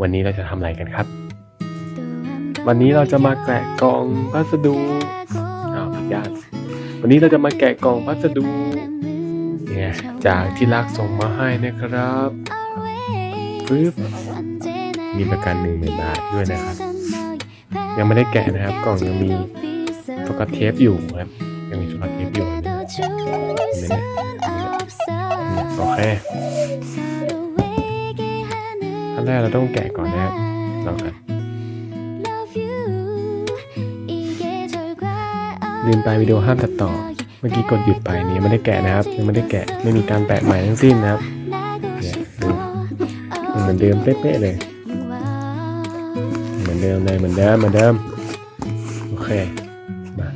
วันนี้เราจะทำอะไรกันครับ วันนี้เราจะมาแกะกล่องพัสดุอ้าวผิดด้านวันนี้เราจะมาแกะกล่องพัสดุเนี่ยจากที่รักส่งมาให้นะครับปึ๊บมีประกันหนึ่งหมื่นบาทด้วยนะครับ ยังไม่ได้แกะนะครับ กล่องยังมีสกอตเทปอยู่ครับยังมีสกอตเทปอยู่เห็นไหมอืมโอเคขั้น แรกเราต้องแกะก่อนนะครับลองกันลืมไปวิดีโอห้ามตัดต่อ เมื่อกี้กดหยุดไปนี่ยังไม่ได้แกะนะครับ ยังไม่ได้แกะไม่มีการแปะใหม่ทั้งสิ้นนะครับเนี่ยดูเหมือนเดิมเป๊ะๆเลย เหมือนเดิมเลยเหมือนเดิมเหมือนเดิมโอเคมา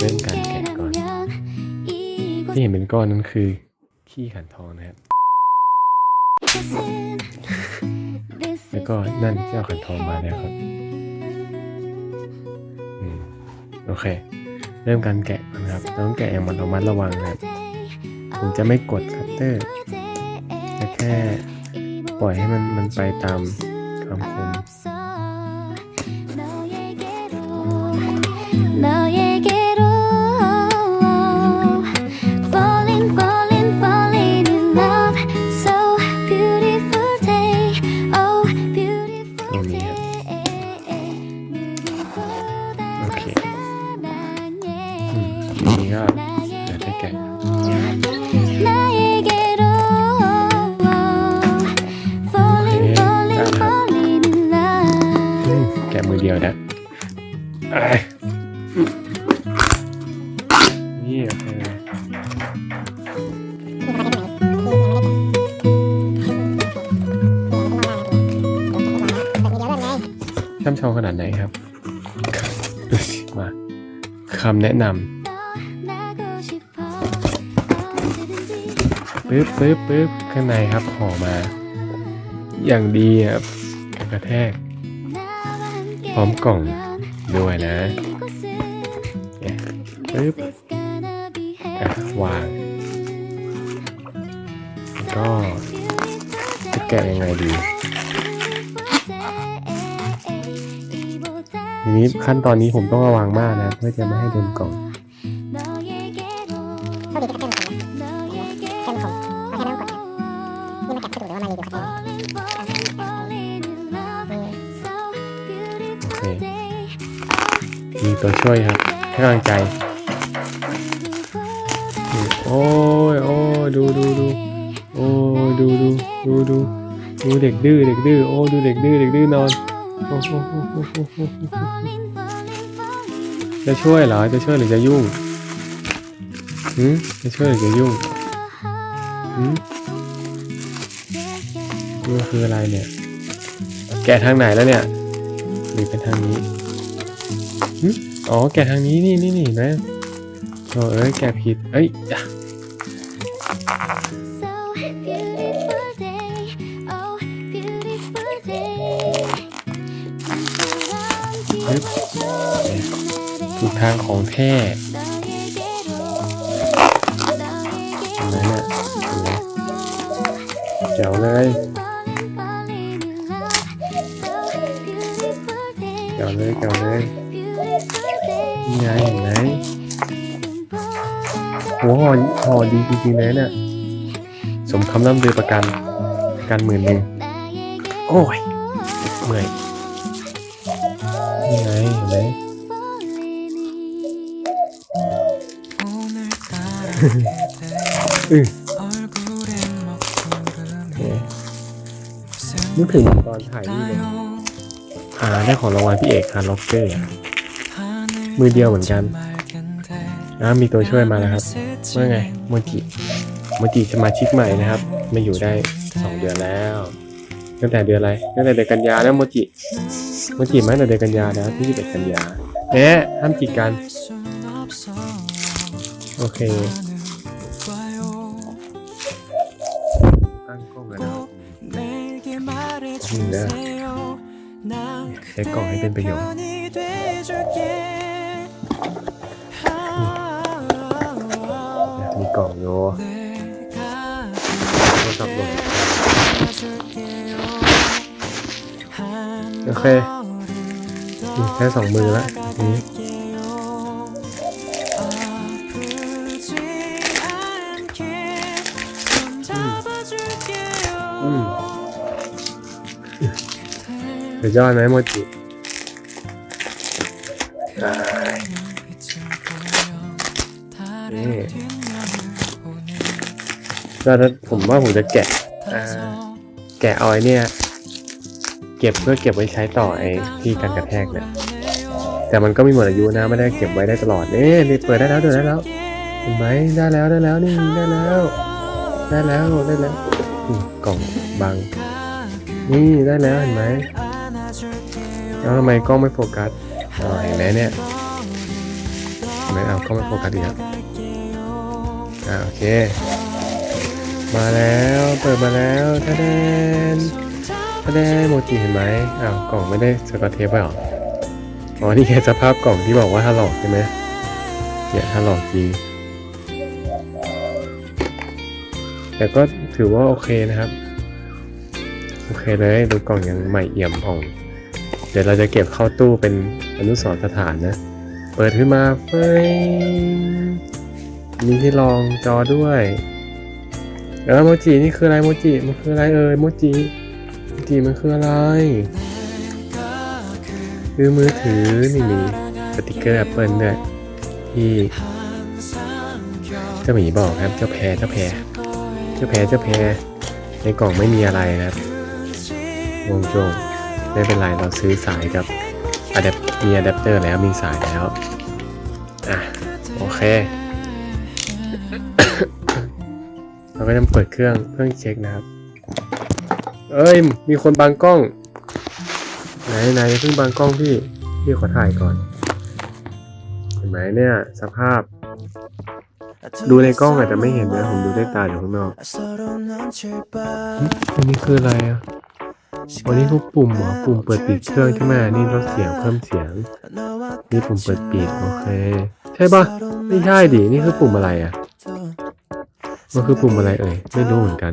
เริ่มการแกะก่อน ที่เห็นเป็นก้อนนั้นคือขี้ขันทองนะครับ แล้วก็นั่นเจ้าขันทองมาแล้วครับโอเค เริ่มการแกะนะครับต้องแกะอย่างมันระมัดระวังนะครับผมจะไม่กดคัตเตอร์จะแค่ปล่อยให้มันมันไปตามความคม ช่ำชองขนาดไหนครับ มาคำแนะนำปึ๊บปึ๊บปึ๊บข้างในครับห่อมา อย่างดีครับกระแทก พร้อมกล่องด้วยนะปึ๊บวาง ก็จะแกะยังไงดี ทีนี้ขั้นตอนนี้ผมต้องระวังมากนะ เพื่อจะไม่ให้โดนกล่องโอเคมีตัวช่วยครับให้กำลังใจนี่โอ้ยโอ้ยดูดูดูโอ้ยดูดูดูดูดูเด็กดื้อเด็กดื้อโอ้ดูเด็กดื้อเด็กดื้อนอน โอ้โหจะช่วยเหรอ จะช่วยหรือจะยุ่งหืมจะช่วยหรือจะยุ่งหืมนี่คืออะไรเนี่ย แกทางไหนแล้วเนี่ย หรือเป็นทางนี้หึอ๋อ แกทางนี้นี่นี่นี่นะโอ้เอ้ย แกผิด เอ้ย อะถูกทางของแท้เห็นไหมเนี่ยเห็นไหมแจ๋วเลยแจ๋วเลยแจ๋วเลยนี่ไงเห็นไหมหัวห่อห่อดีจริงๆเลยเนี่ยสมคำล่ำลือประกันกันหมื่นหนึ่งโอ้ยเมื่อย นี่ไงเห็นไหมอือนึกถึงตอนถ่ายนี่เลยอ่าได้ของรางวัลพี่เอกฮาร์ล็อกเกอร์มือเดียวเหมือนกันอ่ามีตัวช่วยมาแล้วครับว่าไงโมจิโมจิสมาชิกใหม่นะครับ มาอยู่ได้สองเดือนแล้ว ตั้งแต่เดือนอะไรตั้งแต่เดือนกันยาแล้วโมจิโมจิมาตั้งแต่เดือนกันยาแล้วที่21กันยาเอ๊ะห้ามจีบกัน โอเคตั้งกล้องกันนะครับนี่นะใช้กล่องให้เป็นประโยชน์มีกล่องอยู่ โอเคแค่สองมือละนี้อืมสุดยอดไหมโมจินี่ก็ถ้าผมว่าผมจะแกะ แกะเอาไอ้เนี่ย เก็บเพื่อเก็บไว้ใช้ต่อไอ้ที่กันกระแทกเนี่ยแต่มันก็มีหมดอายุนะไม่ได้เก็บไว้ได้ตลอดเนี่นี่เปิดได้แล้วเปิดได้แล้วเห็นไหมได้แล้วได้แล้วนี่ได้แล้ว ได้แล้วได้แล้วกล่องบางนี่ได้แล้วเห็นไหมแล้วทำไมกล้องไม่โฟกัสเห็นไหมเนี่ยเห็นไหมเอากล้องไม่โฟกัสอีกแล้วอ่าโอเค มาแล้วเปิดมาแล้วท่าแดน แดนโมจิเห็นไหมอ้าวกล่องไม่ได้สกอตเทปไว้เหรออ๋อนี่แค่สภาพกล่องที่บอกว่าถลอกใช่ไหมเนี่ยถลอกจริงแต่ก็ถือว่าโอเคนะครับ โอเคเลยดูกล่องยังใหม่เอี่ยมอ่อง เดี๋ยวเราจะเก็บเข้าตู้เป็นอนุสรสถานนะ เปิดขึ้นมาเฟ้ยมีที่รองจอด้วยเออโมจินี่คืออะไรโมจิมันคืออะไรเอ่ยโมจิ จิมันคืออะไร คือมือถือนี่มีสติกเกอร์แอปเปิลด้วยที่เจ้าหมีบอกครับ เจ้าแพรเจ้าแพรเจ้าแพรเจ้าแพรในกล่องไม่มีอะไรนะครับ วงจงไม่เป็นไรเราซื้อสายกับอะแดปมีอะแดปเตอร์แล้วมีสายแล้ว อะ โอเคเราก็จะเปิดเครื่องเครื่องเช็คนะครับ เอ้ย มีคนบังกล้อง ไหนไหนเพิ่งบังกล้องพี่ พี่ขอถ่ายก่อน เห็นไหมเนี่ย สภาพ ดูในกล้องอาจจะไม่เห็นนะผมดูด้วยตาอยู่ข้างนอกอันนี้คืออะไรอะวันนี้คือปุ่มหรอปุ่มเปิดปิดเครื่องใช่ไหมนี่ลดเสียงเพิ่มเสียง นี่ปุ่มเปิดปิดโอเค ใช่ปะไม่ใช่ดิ นี่คือปุ่มอะไรอะ มันคือปุ่มอะไรเอ่ย ไม่รู้เหมือนกัน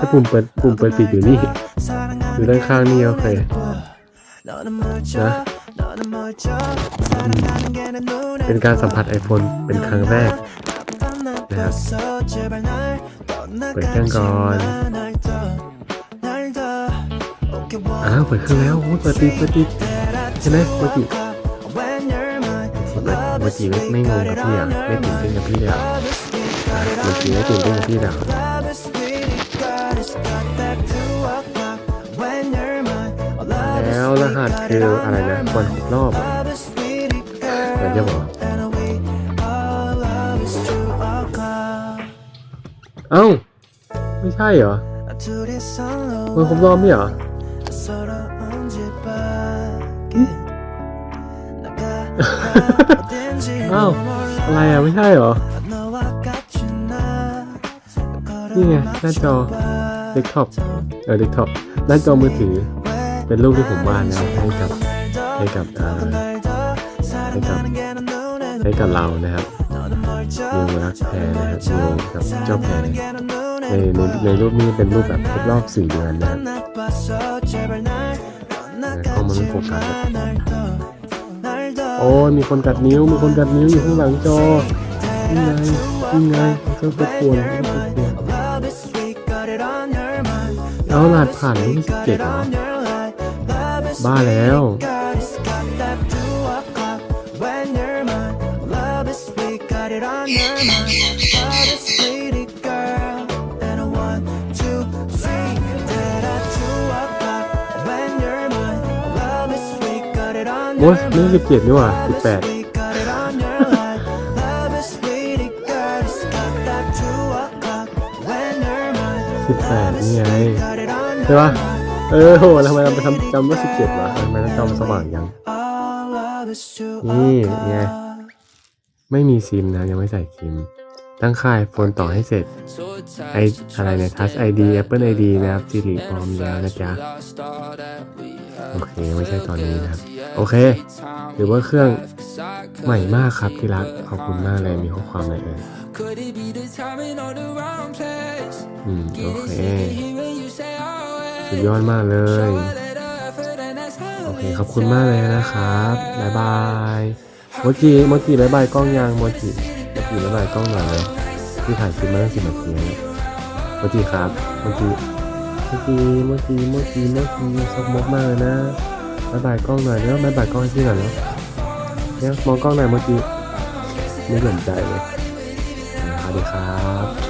ถ้าปุ่มเปิดปุ่มเปิดปิดอยู่นี่อยู่ด้านข้างนี่โอเคนะเป็นการสัมผัส iPhone เป็นครั้งแรกนะครับเปิดเครื่องก่อนอ้าวเปิดเครื่องแล้วโอ้ยเปิดติดเปิดติดใช่ไหมเมื่อกี้เมื่อกี้ไม่งงกับพี่อะไม่ตื่นเต้นกับพี่เลยอะอะเมื่อกี้ไม่ตื่นเต้นกับพี่เลยอะ รหัสคืออะไรนะวันครบรอบอะเดี๋ยวจะบอกเอ้า ไม่ใช่เหรอวันครบรอบไม่เหรออ้าวอะไรอะ ไม่ใช่เหรอ นี่ไงหน้าจอเดสก์ท็อปเออเดสก์ท็อปหน้าจอมือถือ เป็นรูปที่ผมวาดนะครับให้กับให้กับให้กับให้กับเรานะครับนิวรักแพรนะครับนิวกับเจ้าแพรในในในรูปนี้เป็นรูปแบบครบรอบสี่เดือนนะครับเข้ามาไม่โฟกัสโอ้ยมีคนกัดนิ้วมีคนกัดนิ้วอยู่ข้างหลังจอนี่ไงนี่ไงเครื่องประกวดเครื่องประกวดเอาหลาดผ่านรุ่นสิบเจ็ดเหรอ บ้าแล้ว โอ้ยไม่สิบเจ็ดนี่หว่าสิบแปดสิบแปดนี่ไงใช่ปะ เออโหทำไมเราไปทำจำว่าสิบเจ็ดวะทำไมต้องจำสว่างยังนี่ไงไม่มีซิมนะยังไม่ใส่ซิม ตั้งค่ายโฟนต่อให้เสร็จไออะไรเนี่ย Touch ID Apple ID นะครับสิริพร้อมแล้วนะจ๊ะ โอเค ไม่ใช่ตอนนี้นะครับ โอเคหรือว่าเครื่องใหม่มากครับที่รักขอบคุณมากเลยมีข้อความอะไรเอ่ยอืม โอเค สุดยอดมากเลย โอเคขอบคุณมากเลยนะครับบายบายโมจิโมจิบายบายกล้องยังโมจิโมจิบายบายกล้องหน่อยเลยที่ถ่ายคลิปมาตั้งสิบนาทีแล้วโมจิครับโมจิโมจิโมจิโมจิโมจิซกมกมากเลยนะบายบายกล้องหน่อยเดี๋ยวบายบายกล้องให้พี่หน่อยเนาะเนี่ยมองกล้องหน่อยโมจิไม่สนใจเลยสวัสดีครับ